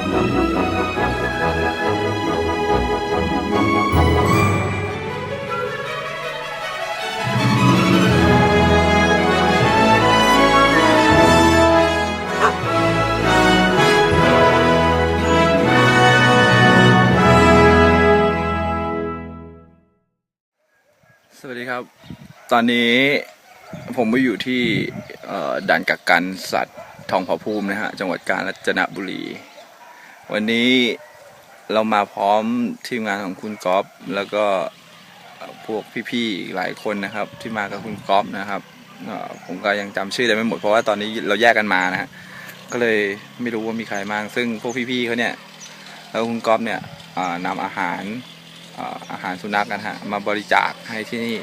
สวัสดีครับ ตอนนี้ผมมาอยู่ที่ด่านกักกันสัตว์ทองผาภูมินะฮะ จังหวัดกาญจนบุรี วันนี้เรามาพร้อมทีมงานของคุณก๊อฟแล้วก็พวกพี่ๆอีกหลายคนนะครับ ที่มากับคุณก๊อฟนะครับผมก็ยังจำชื่อได้ไม่หมดเพราะว่าตอนนี้เราแยกกันมานะฮะก็เลยไม่รู้ว่ามีใครบ้างซึ่งพวกพี่ๆเขาเนี่ยแล้วคุณก๊อฟเนี่ยเอ่อนำอาหารเอ่ออาหารสุนัขนะฮะมาบริจาคให้ที่นี่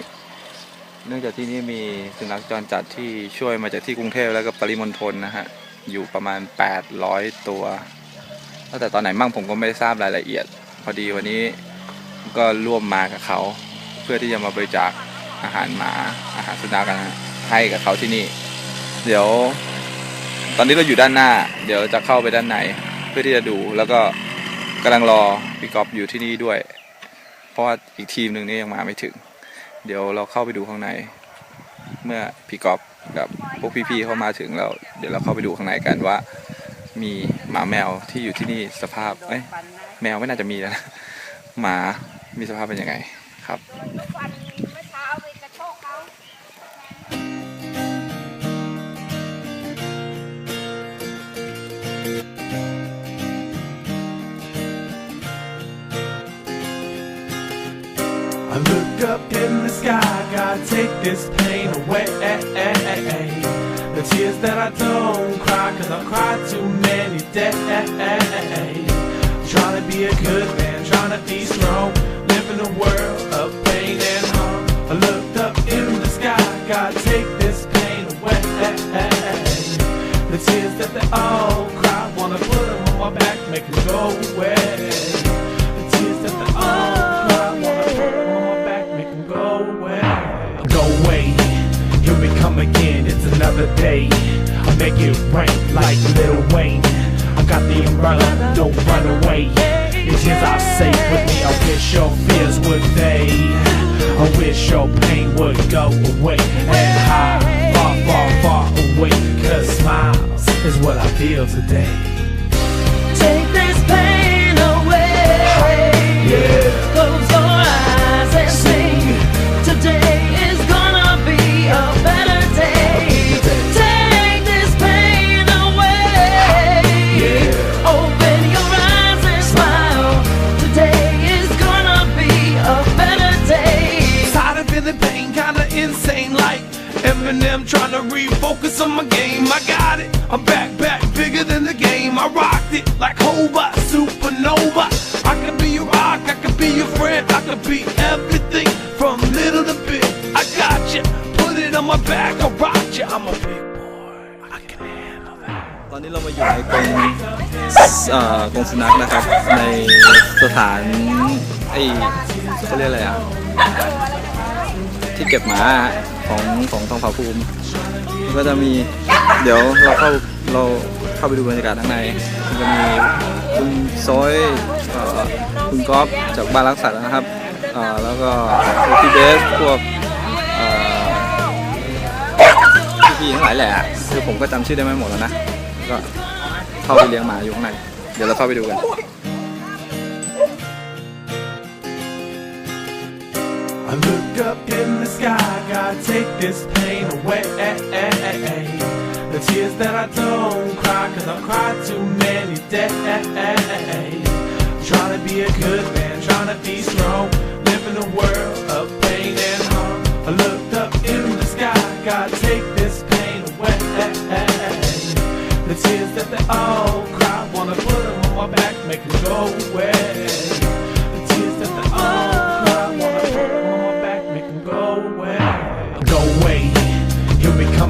เนื่องจากที่นี่มีสุนัขจรจัดที่ช่วยมาจากที่กรุงเทพแล้วก็ปริมณฑลนะฮะอยู่ประมาณ 800 ตัว ตั้งแต่ตอนไหนมั่งผมก็ไม่ทราบรายละเอียด พอดีวันนี้ก็ร่วมมากับเขา เพื่อที่จะมาบริจาคอาหารหมาอาหารสุนัขนะฮะให้กับเขาที่นี่ เดี๋ยว ตอนนี้เราอยู่ด้านหน้า เดี๋ยวจะเข้าไปด้านในเพื่อที่จะดูแล้วก็กำลังรอพี่กอฟอยู่ที่นี่ด้วย เพราะว่าอีกทีมหนึ่งนี่ยังมาไม่ถึง เดี๋ยวเราเข้าไปดูข้างใน เมื่อพี่กอบกับพวกพี่ๆเข้ามาถึงแล้วเดี๋ยวเราเข้าไปดูข้างในกันว่า มีหมาแมวที่อยู่ที่นี่สภาพเอ้ยแมวไม่น่าจะมีแล้วนะหมามีสภาพเป็นยังไงครับ day. I'm trying to be a good man, trying to be strong, living a world of pain and harm. I looked up in the sky, God take this pain away. The tears that they all cry, wanna put them on my back, make them go away. Tears that they all cry, wanna put them on my back, make them go away. Go away, here we come again, it's another day. I make it rain like Lil Wayne I got the umbrella, don't run away. It's yours, I say with me, I wish your fears would fade. I wish your pain would go away and high, far, far, far away. Cause smiles is what I feel today. kinda insane like Eminem trying to refocus on my game. I got it, I'm back, back, bigger than the game. I rocked it like Hova, supernova. I could be your rock, I could be your friend, I could be everything from little to big. I got you, put it on my back, I rock you. I'm a big boy, I can handle that. ตอนนี้เรามาอยู่ในกรงเอ่อกรงสุนัขนะครับ ในสถานไอ้เขาเรียกอะไรอ่ะ ที่ เก็บหมาของของทองผาภูมิ ก็จะมีเดี๋ยวเราเข้าเราเข้าไปดูบรรยากาศข้างในมันจะมีคุณซยเอ่อคุณก๊อฟจากบ้านรักสัตว์นะครับเอ่อแล้วก็พี่เบสพวกเอ่อพี่ๆทั้งหลายแหละคือผมก็จำชื่อได้ไม่หมดแล้วนะก็เข้าไปเลี้ยงหมาอยู่ข้างในเดี๋ยวเราเข้าไปดูกัน look up in the sky, God, take this pain away. The tears that I don't cry, cause I've cried too many days. Trying to be a good man, trying to be strong, live in a world of pain and harm. I looked up in the sky, God, take this pain away. The tears that they all cry, wanna put them on my back, make them go away. The tears that they all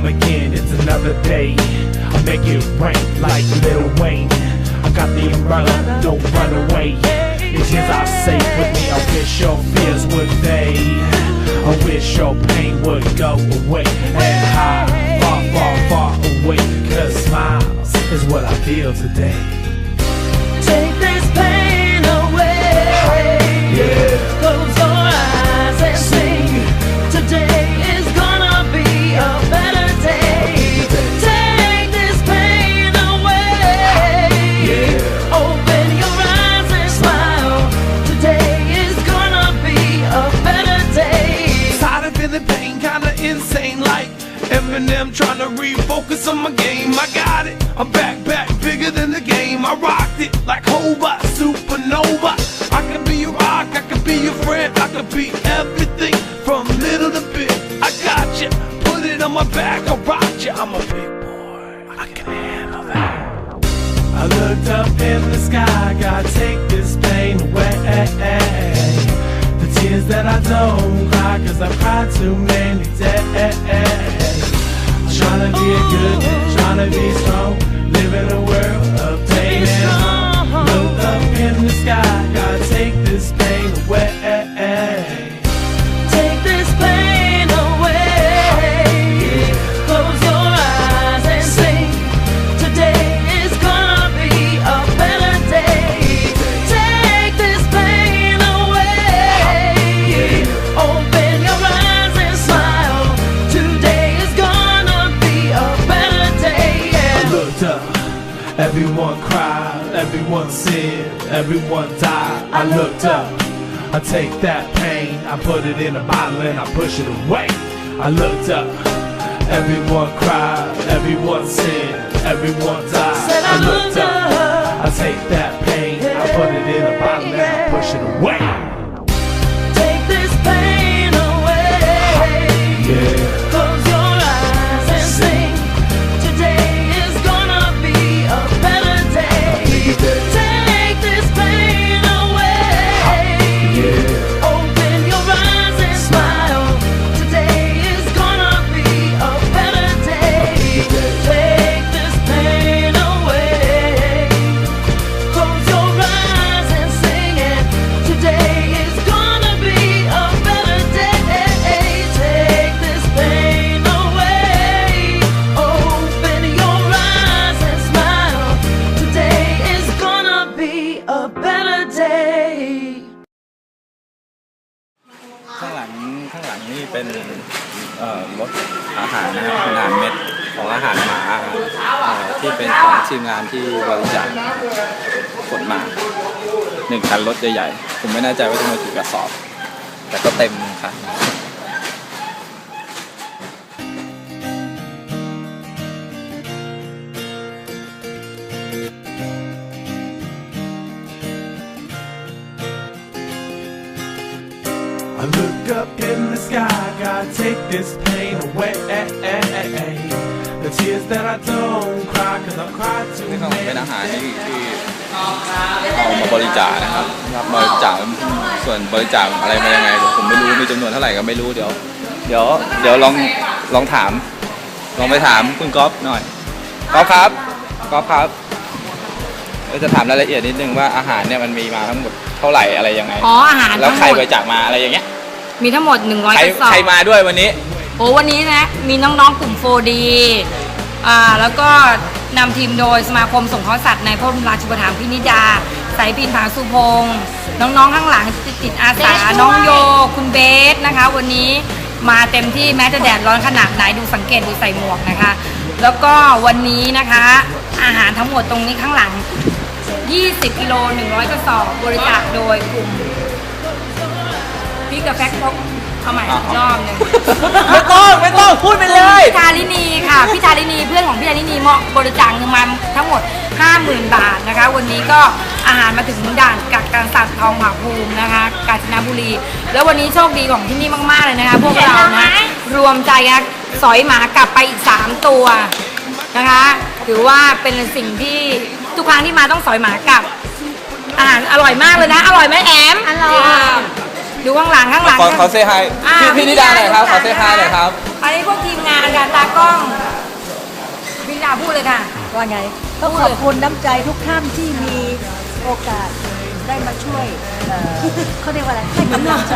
again, it's another day. I make it rain like Lil Wayne. I got the umbrella, don't run away. It's yours, I say with me, I wish your fears would fade. I wish your pain would go away and high, far, far, far away. Cause smiles is what I feel today. Take this pain away. Yeah. Back, back, bigger than the game. I rocked it like Hova, supernova. I could be your rock, I could be your friend, I could be everything from little to big. I got you, put it on my back, I rock you. I'm a big boy, I can handle that. I looked up in the sky, God, take this pain away. The tears that I don't cry, cause I've cried too many days. Trying to be a good, trying to be strong, live in a world of pain and harm. Looked up in the sky, everyone died. I looked up, I take that pain, I put it in a bottle and I push it away. I looked up, everyone cried, everyone sinned, everyone died. Said I looked up. I take that pain, I put it in a bottle and I push it away. Take this pain away. Yeah. หนึ่งคันรถใหญ่ๆ ผมไม่แน่ใจว่าจะมากี่กระสอบ แต่ก็เต็มคัน I look up in the sky, God, take this pain away. The tears that I don't cry, cause I cried too นี่ก็เป็น many อาหารที่ที่ เอามาบริจาคนะครับรับบริจาคส่วนบริจาคอะไรมายังไงเดี๋ยวผมไม่รู้มีจำนวนเท่าไหร่ก็ไม่รู้เดี๋ยว เดี๋ยวเดี๋ยวลองลองถาม ลองไปถามคุณก๊อฟหน่อยก๊อฟครับก๊อฟครับเดี๋ยวจะถามรายละเอียดนิดนึงว่าอาหารเนี่ยมันมีมาทั้งหมดเท่าไหร่อะไรยังไง อ๋ออาหารแล้วทั้งใครหมดบริจาคมาอะไรอย่างเงี้ยมีทั้งหมด 100ใครกระสอบใครมาด้วยวันนี้ โอ้วันนี้นะ มีน้องๆกลุ่ม 4D อ่าแล้วก็ นำทีมโดยสมาคมสงเคราะห์สัตว์ในพระบรมราชูปถัมภ์พินิดา สายปินผาสุพงศ์น้องๆข้างหลังจิตจิตอาสาน้องโย คุณเบสนะคะ วันนี้มาเต็มที่แม้จะแดดร้อนขนาดไหนดูสังเกตดูใส่หมวกนะคะ แล้วก็วันนี้นะคะ อาหารทั้งหมดตรงนี้ข้างหลัง 20 กิโล 100 กระสอบ บริจาคโดยกลุ่มพี่กับแฟกพก เอาใหม่อีกรอบหนึงไม่ต้องไม่ต้องพูดไปเลย พี่ทารินีค่ะพี่ทารินีเพื่อนของพี่ทารินีเหมาะบริจาคเงินมาทั้งหมด 50,000 บาทนะคะ วันนี้ก็อาหารมาถึงด่านกักกันสัตว์ทองผาภูมินะคะ กาญจนบุรี แล้ววันนี้โชคดีของที่นี่มาก ๆ เลยนะคะ พวกเรานะรวมใจกันสอยหมากลับไปอีก 3 ตัวนะคะถือว่าเป็นสิ่งที่ทุกครั้งที่มาต้องสอยหมากลับอาหารอร่อยมากเลยนะ อร่อยไหมแอมอร่อย ดูข้างหลังข้างหลังขอขอเซฮายอ่าพี่พี่นิดาหน่อยครับขอเซฮายหน่อยครับ อันนี้พวกทีมงานค่ะตากล้องพี่นิดาพูดเลยค่ะ ว่าไงต้องขอบคุณน้ำใจทุกท่านที่มีโอกาสได้มาช่วยเอ่อเขาเรียกว่าอะไรให้กำลังใจ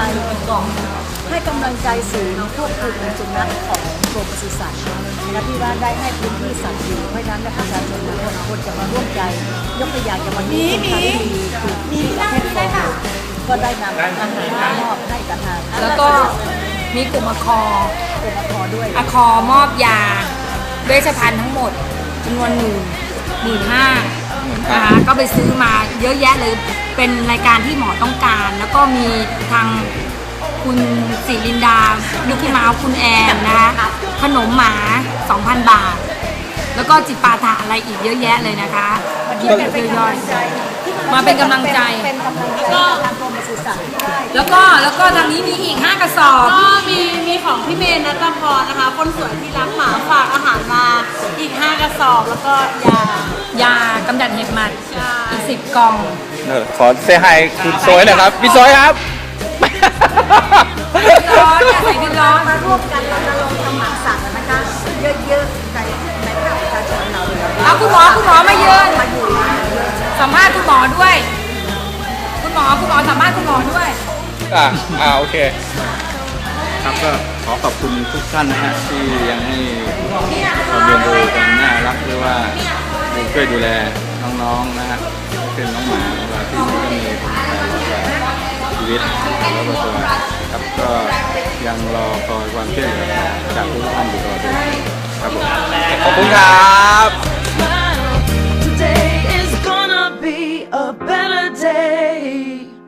ให้กำลังใจศูนย์ควบคุมสุนัขของกรมปศุสัตว์และที่ว่าได้ให้พื้นที่สัตว์อยู่เพราะฉะนั้นประชาชนทุกคนควรจะมาร่วมใจ ยกตัวอย่างอย่างวันนี้คุณคารินีถูกที่ประเทศโปร ก็ได้นำอาหารมามอบให้กับทางแล้วก็มีกลุ่มอคอกรมพด้วยอคอมอบยาเวชภัณฑ์ทั้งหมดจำนวนหนึ่งหมื่นห้านะคะก็ไปซื้อมาเยอะแยะเลยเป็นรายการที่หมอต้องการ แล้วก็มีทางคุณศิรินดาลูกพี่มาคุณแอนนะคะขนมหมา 2,000 บาท แล้วก็จิตปาถะอะไรอีกเยอะแยะเลยนะคะหยิบแบบย่อยๆมาเป็นกำลังใจเป็นกำลังใจ แล้วก็แล้วก็ทางนี้มีอีก 5 กระสอบ ก็มีมีของพี่เมย์นัตพรนะคะ คนสวยที่รักหมาฝากอาหารมาอีก 5 กระสอบแล้วก็ยายากำจัดเห็บหมัดอีก10กล่องเดี๋ยวขอเซฮายคุณโซยหน่อยครับพี่โซยครับ ร้อนอย่าใส่เป็นร้อนมาร่วมกันรณรงค์ทำหมันสัตว์นะคะเยอะๆในในภาคประชาชนเราเลยเอาคุณหมอคุณหมอมายืนมาอยู่มาเยอะสัมภาษณ์คุณหมอด้วย คุณหมอคุณหมอสัมภาษณ์คุณหมอด้วย อ่าอ่าโอเค ครับก็ขอขอบคุณทุกท่านนะฮะที่ยังให้ความเมตตาความน่ารักหรือว่าช่วยดูแลน้องๆนะฮะเป็นน้องหมาแวก็ที่มันก็มีคนไทยแล้ชีวิตแล้วก็ตัวครับก็ยังรอคอยความช่วยเหลือจากทุกท่านอยู่ตลอดเวครับผมขอบคุณครับ a better day.